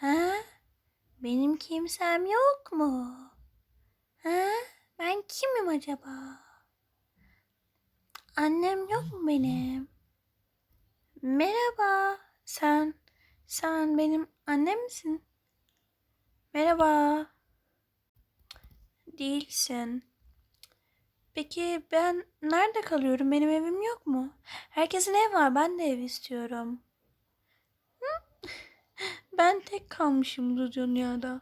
Ha? Benim kimsem yok mu? Ha? Ben kimim acaba? Annem yok mu benim? Merhaba. Sen, sen benim annem misin? Merhaba. Değilsin. Peki ben nerede kalıyorum? Benim evim yok mu? Herkesin ev var. Ben de ev istiyorum. Ben tek kalmışım bu dünyada.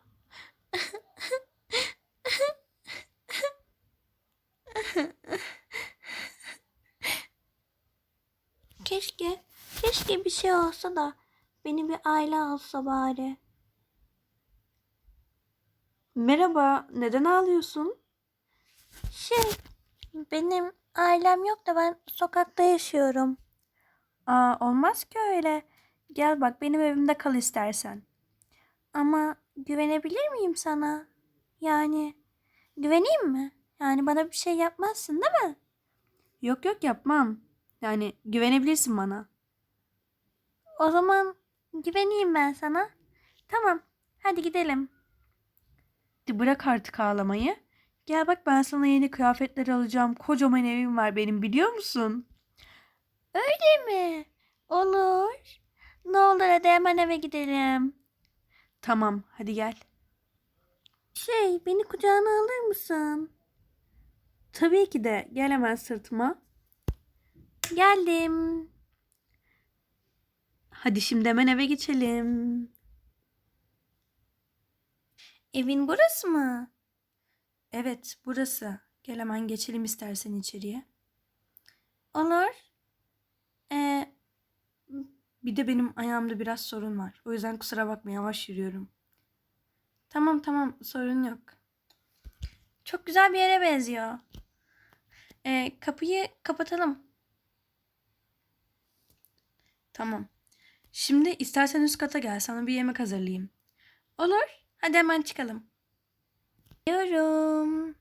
Keşke, keşke bir şey olsa da beni bir aile alsa bari. Merhaba, neden ağlıyorsun? Şey, benim ailem yok da ben sokakta yaşıyorum. Aa, olmaz ki öyle. Gel bak benim evimde kal istersen. Ama güvenebilir miyim sana? Yani güveneyim mi? Yani bana bir şey yapmazsın değil mi? Yok yok yapmam. Yani güvenebilirsin bana. O zaman güveneyim ben sana. Tamam. Hadi gidelim. Bırak artık ağlamayı. Gel bak ben sana yeni kıyafetler alacağım. Kocaman evim var benim biliyor musun? Öyle mi? Olur. Ne olur hadi hemen eve gidelim. Tamam hadi gel. Şey beni kucağına alır mısın? Tabii ki de gel hemen sırtıma. Geldim. Hadi şimdi hemen eve geçelim. Evin burası mı? Evet, burası. Gel hemen geçelim istersen içeriye. Olur. Bir de benim ayağımda biraz sorun var. O yüzden kusura bakma yavaş yürüyorum. Tamam tamam sorun yok. Çok güzel bir yere benziyor. Ee, kapıyı kapatalım. Tamam. Şimdi istersen üst kata gel. Sana bir yemek hazırlayayım. Olur. Hadi hemen çıkalım. Diyorum.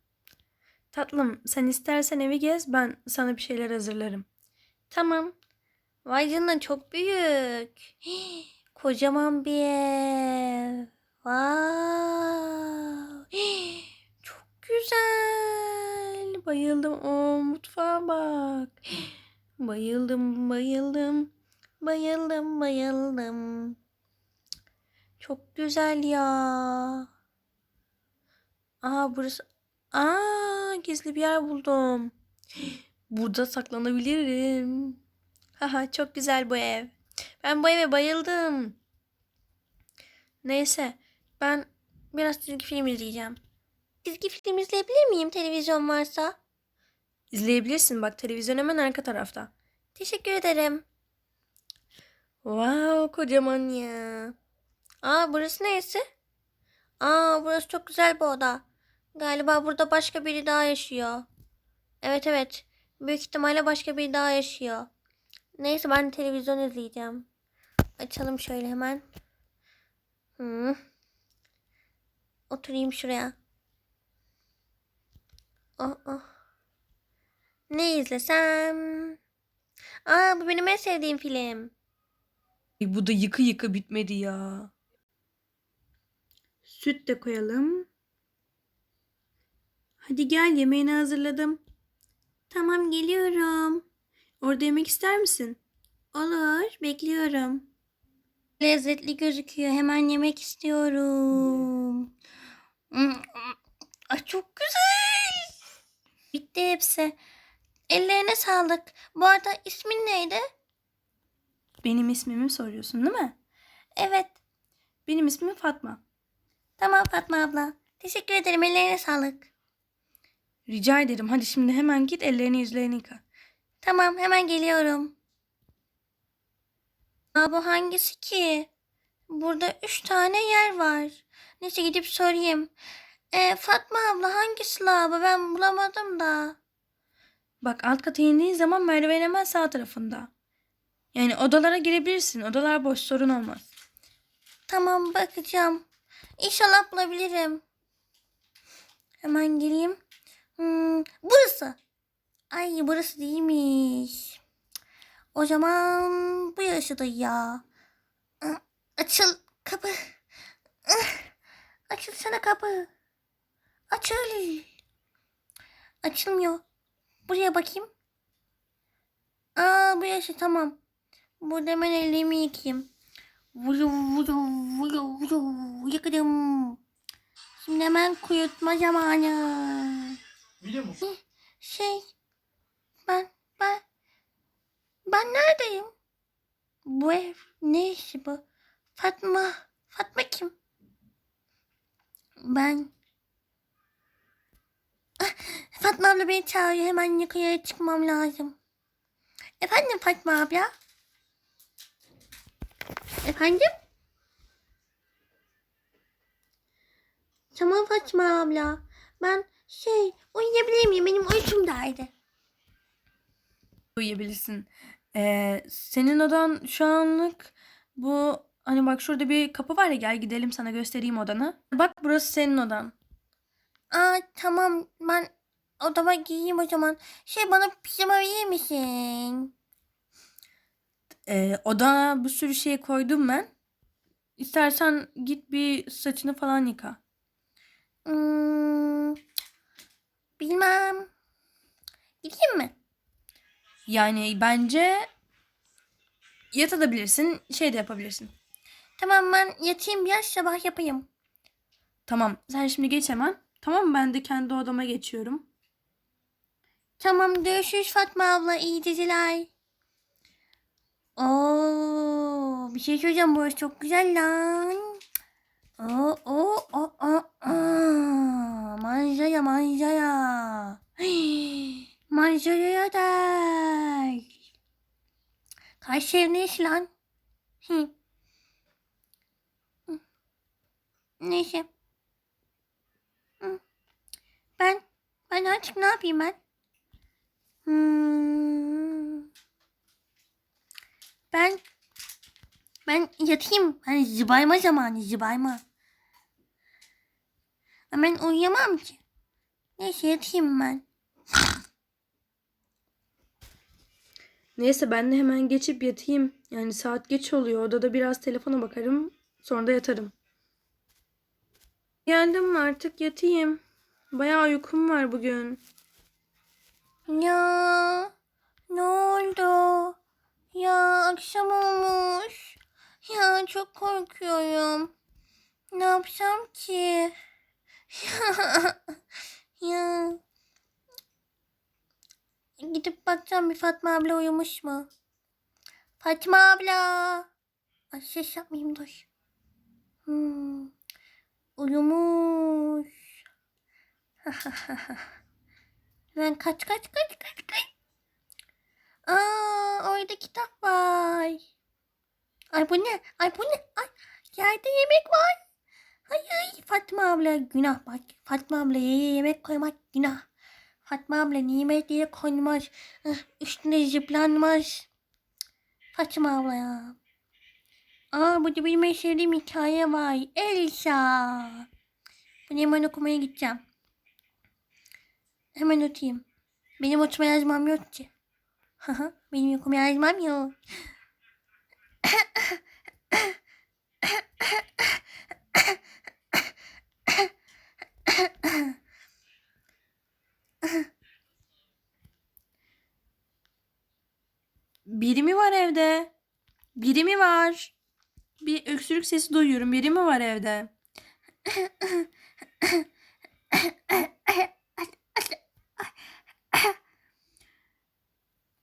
Tatlım sen istersen evi gez ben sana bir şeyler hazırlarım. Tamam. Vay canına çok büyük. Kocaman bir ev. Wow. Çok güzel. Bayıldım. O mutfağa bak. Bayıldım, bayıldım. Bayıldım, bayıldım. Çok güzel ya. Aa burası. Aa gizli bir yer buldum. Burada saklanabilirim. Haha çok güzel bu ev. Ben bu eve bayıldım. Neyse ben biraz çizgi film izleyeceğim. Çizgi film izleyebilir miyim televizyon varsa? İzleyebilirsin bak televizyon hemen arka tarafta. Teşekkür ederim. Wow kocaman ya. Aa burası neresi? Aa burası çok güzel bir oda. Galiba burada başka biri daha yaşıyor. Evet evet. Büyük ihtimalle başka biri daha yaşıyor. Neyse ben televizyon izleyeceğim. Açalım şöyle hemen. Hı. Oturayım şuraya. Oh oh. Ne izlesem? Aa bu benim en sevdiğim film. Bu da yıkı yıkı bitmedi ya. Süt de koyalım. Hadi gel yemeğini hazırladım. Tamam geliyorum. Orada yemek ister misin? Olur bekliyorum. Lezzetli gözüküyor. Hemen yemek istiyorum. Ay çok güzel. Bitti hepsi. Ellerine sağlık. Bu arada ismin neydi? Benim ismimi soruyorsun değil mi? Evet. Benim ismim Fatma. Tamam Fatma abla. Teşekkür ederim. Ellerine sağlık. Rica ederim. Hadi şimdi hemen git ellerini yüzlerini yıka. Tamam hemen geliyorum. Aa, bu hangisi ki? Burada üç tane yer var. Neyse gidip sorayım. Ee, Fatma abla hangisi lavabo? Ben bulamadım da. Bak alt kata indiğin zaman merdiven hemen sağ tarafında. Yani odalara girebilirsin. Odalar boş sorun olmaz. Tamam bakacağım. İnşallah bulabilirim. Hemen gireyim. Hmm, burası. Ay burası değilmiş. O zaman bu yaşadı ya. Açıl kapı. Açılsana kapı. Açıl. Açılmıyor. Buraya bakayım. Aa burası tamam. Burada hemen ellerimi yıkayayım. Vuyu vuyu vuyu vuyu yıkadım. Şimdi hemen kuyutma zamanı. Biliyor musun? Şey ben ben ben neredeyim? Bu ev ne işi bu? Fatma Fatma kim? Ben Ah, Fatma abla beni çağırıyor. Hemen yukarıya çıkmam lazım. Efendim Fatma abla? Efendim? Tamam Fatma abla. Ben şey uyuyabilir miyim? Benim uykumdaydı. Uyuyabilirsin. Ee, senin odan şu anlık bu hani bak şurada bir kapı var ya gel gidelim sana göstereyim odanı. Bak burası senin odan. Aa tamam ben odama giyeyim o zaman. Şey bana pijama verir misin? Ee, odana bir sürü şey koydum ben. İstersen git bir saçını falan yıka. Hmm, bilmem. Gideyim mi? Yani bence yatabilirsin, şey de yapabilirsin. Tamam ben yatayım biraz sabah yapayım. Tamam, sen şimdi geç hemen. Tamam? Ben de kendi odama geçiyorum. Tamam görüşürüz Fatma abla iyi geceler. Oo, bir şey söyleyeceğim burası çok güzel lan. Oo, oo, oo, oo, oo. Manzara manzara. Hey, manzaraya da. Ne iş lan? Hı. Neyse. Ben, ben artık ne yapayım ben? Hmm. Ben ben yatayım. Hani zıbayma zamanı zıbayma. Hemen uyuyamam ki. Neyse yatayım ben. Neyse ben de hemen geçip yatayım. Yani saat geç oluyor. Odada biraz telefona bakarım. Sonra da yatarım. Geldim artık yatayım. Bayağı uykum var bugün. Ya ne oldu? Ya akşam olmuş. Ya çok korkuyorum. Ne yapsam ki? ya gidip bakacağım bir Fatma abla uyumuş mu? Fatma abla. Ay ses yapmayayım dur. Hmm. Uyumuş. Ben kaç kaç kaç kaç kaç. Aa orada kitap var. Ay bu ne? Ay bu ne? Ay yerde yemek var. Ay ay Fatma abla günah bak. Fatma ablaya yemek koymak günah. Fatma abla nimet diye konmaz. Üstüne zıplanmaz. Fatma abla ya. Aa burada benim en sevdiğim hikaye var. Elsa. Bunu hemen okumaya gideceğim. Hemen atayım. Benim okuma yazmam yok ki. Benim okuma yazmam yok. Biri mi var evde? Biri mi var? Bir öksürük sesi duyuyorum. Biri mi var evde?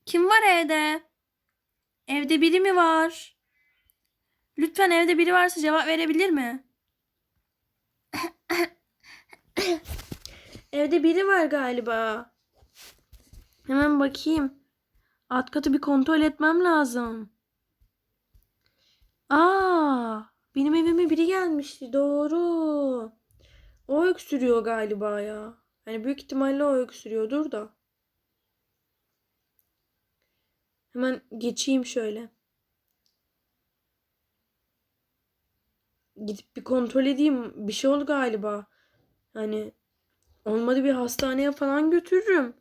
Kim var evde? Evde biri mi var? Lütfen evde biri varsa cevap verebilir mi? evde biri var galiba. Hemen bakayım. Alt katı bir kontrol etmem lazım. Aa, benim evime biri gelmişti. Doğru. O öksürüyor galiba ya. Yani büyük ihtimalle o öksürüyordur da. Hemen geçeyim şöyle. Gidip bir kontrol edeyim. Bir şey oldu galiba. Hani olmadı bir hastaneye falan götürürüm.